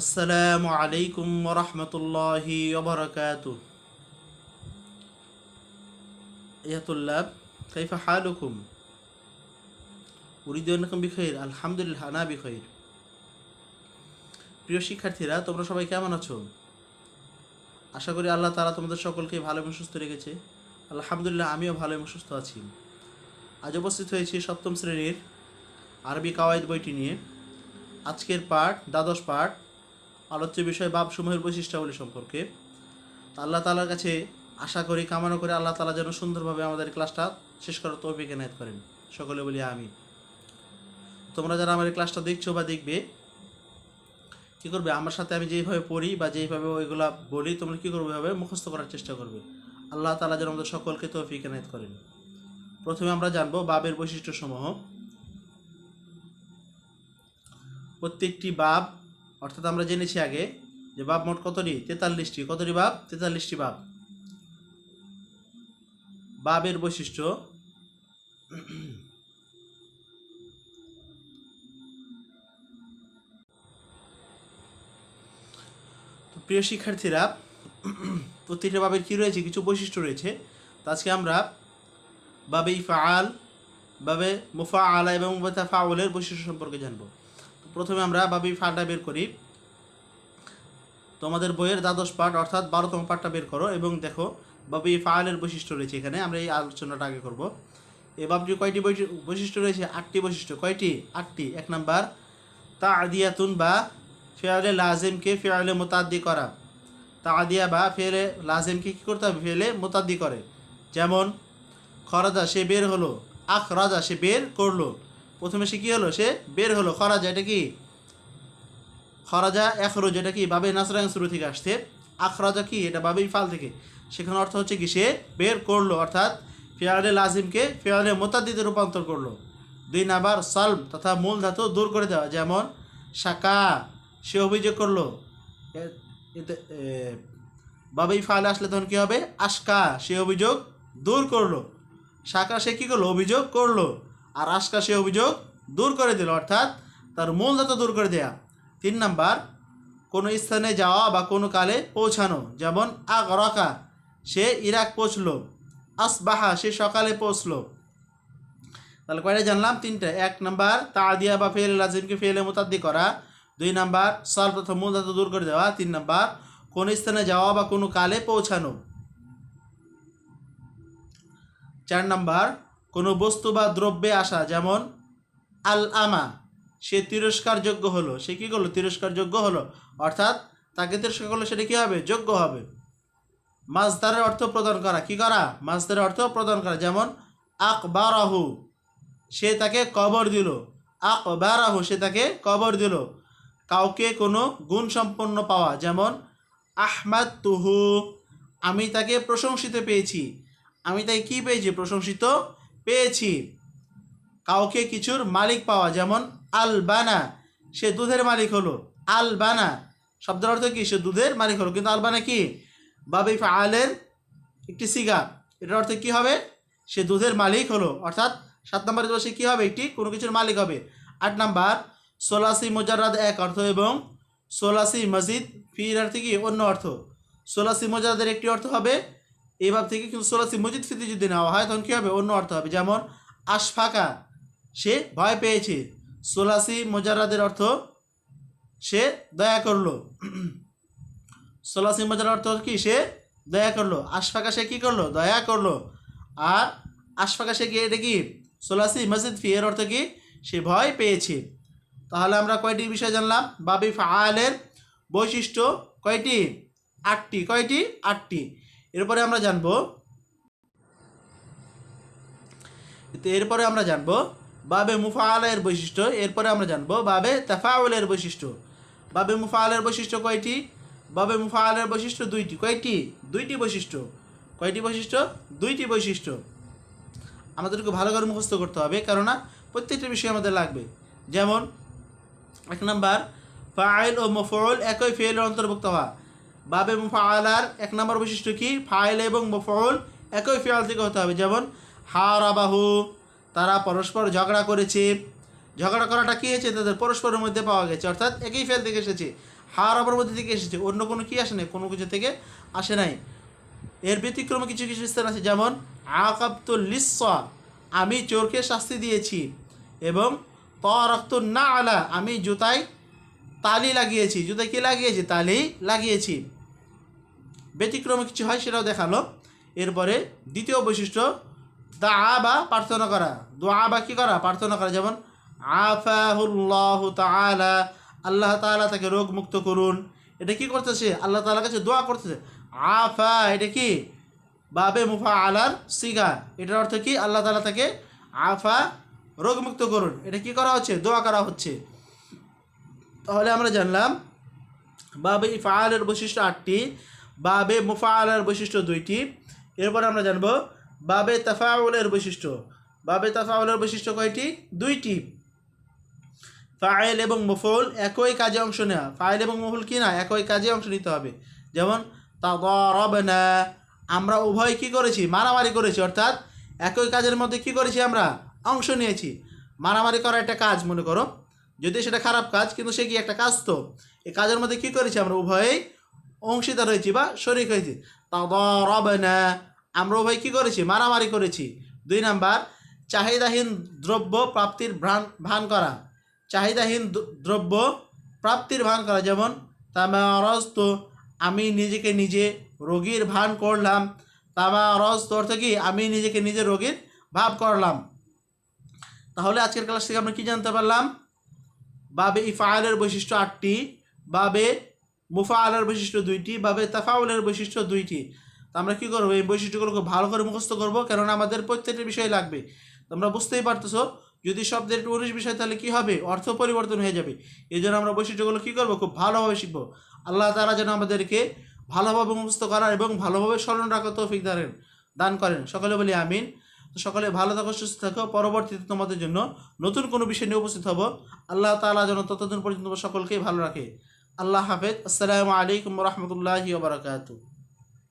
আসসালামু আলাইকুম রহমতুল্লাহি ওবরকাত। ইয়াতুল্লাব কাইফা হালুকুম? উরিদুল্লাকুম বিখৈর আলহামদুলিল্লাহ না বিখৈর প্রিয় শিক্ষার্থীরা, তোমরা সবাই কেমন আছো? আশা করি আল্লাহ তারা তোমাদের সকলকে ভালো এবং সুস্থ রেখেছে। আলহামদুলিল্লাহ আমিও ভালো এবং সুস্থ আছি। আজ উপস্থিত হয়েছি সপ্তম শ্রেণির আরবি কাওয়ায়দ বইটি নিয়ে। আজকের পাঠ, দ্বাদশ পাঠ আলোচ্য বিষয় বাপসমূহের বৈশিষ্ট্যাবলী সম্পর্কে। আল্লাহ তালার কাছে আশা করি, কামনা করে আল্লাহ তালা যেন সুন্দরভাবে আমাদের ক্লাসটা শেষ করার তৌফিক এনায়ত করেন। সকলে বলি আমি তোমরা যারা আমার এই ক্লাসটা দেখছ বা দেখবে, কী করবে? আমার সাথে আমি যেইভাবে পড়ি বা যেইভাবে ওইগুলা বলি, তোমরা কী করবে হবে মুখস্থ করার চেষ্টা করবে। আল্লাহ তালা যেন আমাদের সকলকে তৌফিক এনায়ত করেন। প্রথমে আমরা জানব বাবের বৈশিষ্ট্যসমূহ। প্রত্যেকটি বাব অর্থাৎ আমরা জেনেছি আগে যে বাপ মোট কতটি তেতাল্লিশটি কতটি বাপ? তেতাল্লিশটি বাপ। বাবের বৈশিষ্ট্য প্রিয় শিক্ষার্থীরা, প্রত্যেকটা বাবের কী রয়েছে? কিছু বৈশিষ্ট্য রয়েছে। তো আজকে আমরা বাবে ইফাআল, বাবে মুফা আলা এবং মুফা ফাউলের বৈশিষ্ট্য সম্পর্কে জানব। প্রথমে আমরা বাবে ফাটা বের করি। তোমাদের বইয়ের দ্বাদশ পাঠ, অর্থাৎ বারোতম পাঠটা বের করো এবং দেখো বাবি ফাআলের বৈশিষ্ট্য রয়েছে এখানে, আমরা এই আলোচনাটা আগে করব। এই বাবটির কয়টি বৈশি- বৈশিষ্ট্য রয়েছে? আটটি বৈশিষ্ট্য। কয়টি? আটটি। এক নাম্বার তা আদিয়াতুন বা ফেয়ালে লাজেমকে ফেয়ালে মোতাদ্দি করা। তা আদিয়া বা ফেলে লাজেমকে কী করতে হবে? ফেলে মোতাদ্দি করে। যেমন খরাজা সে বের হলো আখ রাজা সে বের করল। প্রথমে সে কী হলো? সে বের হলো। খরাজা, এটা কি? খরাজা এখরো যেটা কি? বাবে নাসরাং শুরু থেকে আসছে। আখরাজা কি? এটা বাবেই ফাল থেকে। সেখানে অর্থ হচ্ছে কি? সে বের করল, অর্থাৎ ফেয়ালে লাজিমকে ফেয়ালে মোতাদ্দিতে রূপান্তর করল। দুই নাম্বার, সালম তথা মূল ধাতু দূর করে দেওয়া, যেমন শাকা। সে অভিযোগ করল বাবেই ফালে আসলে তখন কী হবে? আশকা। সে অভিযোগ দূর করল। শাকা সে কী করল? অভিযোগ করল। আর আশকা সে অভিযোগ দূর করে দিল, অর্থাৎ তার মূল ধাতু দূর করে দেয়া। তিন নাম্বার, কোনো স্থানে যাওয়া বা কোনো কালে পৌঁছানো, যেমন আগ রকা সে ইরাক পৌঁছলো, আসবাহা, সে সকালে পৌঁছলো। তাহলে কয়টা জানলাম? তিনটা। এক নাম্বার, তাদিয়া বা ফেলে লাজিমকে ফেলে মোতাদ্দি করা। দুই নাম্বার সল প্রথম মূল ধাতু দূর করে দেওয়া। তিন নাম্বার, কোন স্থানে যাওয়া বা কোনো কালে পৌঁছানো। চার নাম্বার কোনো বস্তু বা দ্রব্যে আসা, যেমন আল আমা সে তিরস্কারযোগ্য হলো। সে কী করল? তিরস্কারযোগ্য হলো। অর্থাৎ তাকে তিরস্কার করলে সেটা কী হবে? যোগ্য হবে। মাছদারের অর্থ প্রদান করা। কি করা? মাছদারের অর্থ প্রদান করা। যেমন আক আকবারাহু, সে তাকে কবর দিল। আকবারাহু, সে তাকে কবর দিল। কাউকে কোনো গুণ সম্পন্ন পাওয়া, যেমন আহমাদ তুহু, আমি তাকে প্রশংসিত পেয়েছি। আমি তাকে কি পেয়েছি? প্রশংসিত পেয়েছি। কাউকে কিছুর মালিক পাওয়া, যেমন আল বানা সে দুধের মালিক হলো। আল বানা শব্দের অর্থ কি? সে দুধের মালিক হলো। কিন্তু আলবানা কি? বাবি ফাআলের একটি সিগা। এটার অর্থ কি হবে? সে দুধের মালিক হলো। অর্থাৎ সাত নম্বরে সে কী হবে? একটি কোনো কিছুর মালিক হবে। আট নাম্বার, সোলাসি মোজারাদ এক অর্থ এবং সোলাসি মসজিদ ফির অর্থে কি? অন্য অর্থ। সোলাসি মোজারাদের একটি অর্থ হবে এই ভাব থেকে কিন্তু সোলাসি মজিদ ফিতে যদি নেওয়া হয়, তখন কী হবে? অন্য অর্থ হবে। যেমন, আশফাকা, সে ভয় পেয়েছে। সোলাসি মোজারাদের অর্থ, সে দয়া করল। সোলাসি মোজার অর্থ কি? সে দয়া করল। আশফাকা সে কী করল? দয়া করল। আর আশফাকা সে কি? এটা কি? সোলাসি মসজিদ ফি, এর অর্থ কি? সে ভয় পেয়েছে। তাহলে আমরা কয়টি বিষয় জানলাম? বাবি ফাআলের বৈশিষ্ট্য কয়টি? আটটি। কয়টি? আটটি। এরপরে আমরা জানব এরপরে আমরা জানব বাবে মুফাআলের বৈশিষ্ট্য, এরপরে আমরা জানব বাবে তাফাউলের বৈশিষ্ট্য। বাবে মুফাআলের বৈশিষ্ট্য কয়টি? বাবে মুফাআলের বৈশিষ্ট্য দুইটি। কয়টি? দুইটি বৈশিষ্ট্য। কয়টি বৈশিষ্ট্য? দুইটি বৈশিষ্ট্য। আমাদেরকে ভালো করে মুখস্থ করতে হবে, কেননা প্রত্যেকটা বিষয় আমাদের লাগবে। যেমন, এক নাম্বার, ফাইল ও মফউল একই ফেলের অন্তর্ভুক্ত হওয়া। বাবে মুফাআলার এক নম্বর বৈশিষ্ট্য কি? ফাইল এবং মফউল একই ফেয়াল থেকে হতে হবে। যেমন, হারাবাহু, তারা পরস্পর ঝগড়া করেছে। ঝগড়া করাটা কী হয়েছে? তাদের পরস্পরের মধ্যে পাওয়া গেছে। অর্থাৎ একই ফেল থেকে এসেছে। হার মধ্যে থেকে এসেছে। অন্য কোনো কী আসে নাই? কোনো কিছু থেকে আসে নাই। এর ব্যতিক্রমে কিছু কিছু স্থান আছে। যেমন, আকাবতুল লিসা আমি চোরকে শাস্তি দিয়েছি। এবং তরক্ত না আলা আমি জুতায় তালি লাগিয়েছি জুতায় কি লাগিয়েছি, তালি লাগিয়েছি। ব্যতিক্রমে কিছু হয় সেটাও দেখাল। এরপরে দ্বিতীয় বৈশিষ্ট্য দা বা প্রার্থনা করা। দোয়া বা কী করা? প্রার্থনা করা। যেমন, আফাহুল্লাহ তাআলা, আল্লাহ তাআলা তাকে রোগ মুক্ত করুন। এটা কি করতেছে? আল্লাহ তাআলার কাছে দোয়া করতেছে। আফা, এটা কি? বাবে মুফা আলার সিগা। এটার অর্থ কি? আল্লাহ তাআলা তাকে আফা, রোগমুক্ত করুন। এটা কি করা হচ্ছে? দোয়া করা হচ্ছে। তাহলে আমরা জানলাম, বাবে ইফালের বৈশিষ্ট্য আটটি, বাবে মুফালের বৈশিষ্ট্য দুইটি। এরপর আমরা জানব, বাবে তাফাউলের বৈশিষ্ট্য। বাবে তাফাউলের বৈশিষ্ট্য কয়টি? দুইটি। ফাইল এবং মফুল একই কাজে অংশ নেওয়া। ফাইল এবং মফুল কি না? একই কাজে অংশ নিতে হবে। যেমন তাদরাবনা আমরা উভয় কি করেছি? মারামারি করেছি, অর্থাৎ একই কাজের মধ্যে কি করেছি আমরা? অংশ নিয়েছি। মারামারি করা একটা কাজ, মনে করো। যদি সেটা খারাপ কাজ, কিন্তু সে কি একটা কাজ তো? এই কাজের মধ্যে কি করেছি আমরা? উভয়েই অংশীদার হয়েছি বা শরিক হয়েছি। তাদরাবনা, আমরা উভয় কি করেছি? মারামারি করেছি। দুই নাম্বার, চাহিদাহীন দ্রব্য প্রাপ্তির ভ্রান ভান করা। চাহিদাহীন দ্রব্য প্রাপ্তির ভান করা। যেমন, তামারস্ত, আমি নিজেকে নিজে রোগীর ভান করলাম। তামারস্ত অর্থ কি? আমি নিজেকে নিজে রোগীর ভাব করলাম। তাহলে আজকের ক্লাস থেকে আমরা কি জানতে পারলাম? বাবে ইফায়েলের বৈশিষ্ট্য আটটি, বাবে মুফাআলের বৈশিষ্ট্য দুইটি, বাবে তাফাউলের বৈশিষ্ট্য দুইটি। তো আমরা কী করব? এই বৈশিষ্ট্যগুলোকে ভালো করে মুখস্থ করব, কেননা আমাদের প্রত্যেকটি বিষয় লাগবে। তোমরা বুঝতেই পারতেছো, যদি শব্দের উনিশ বিষয়, তাহলে কী হবে? অর্থ পরিবর্তন হয়ে যাবে। এই জন্য আমরা বৈশিষ্ট্যগুলো কী করব? খুব ভালোভাবে শিখব। আল্লাহ তারা যেন আমাদেরকে ভালোভাবে মুখস্থ করার এবং ভালোভাবে স্মরণ রাখার তৌফিক দান করেন। সকলে বলি আমিন। তো সকলে ভালো থাকো, সুস্থ থাকো। পরবর্তীতে তোমাদের জন্য নতুন কোনো বিষয় নিয়ে উপস্থিত হব। আল্লাহ তালা যেন ততদিন পর্যন্ত সকলকেই ভালো রাখে। আল্লাহ হাফেজ। আসসালামু আলাইকুম রহমতুল্লাহি বারাকাতু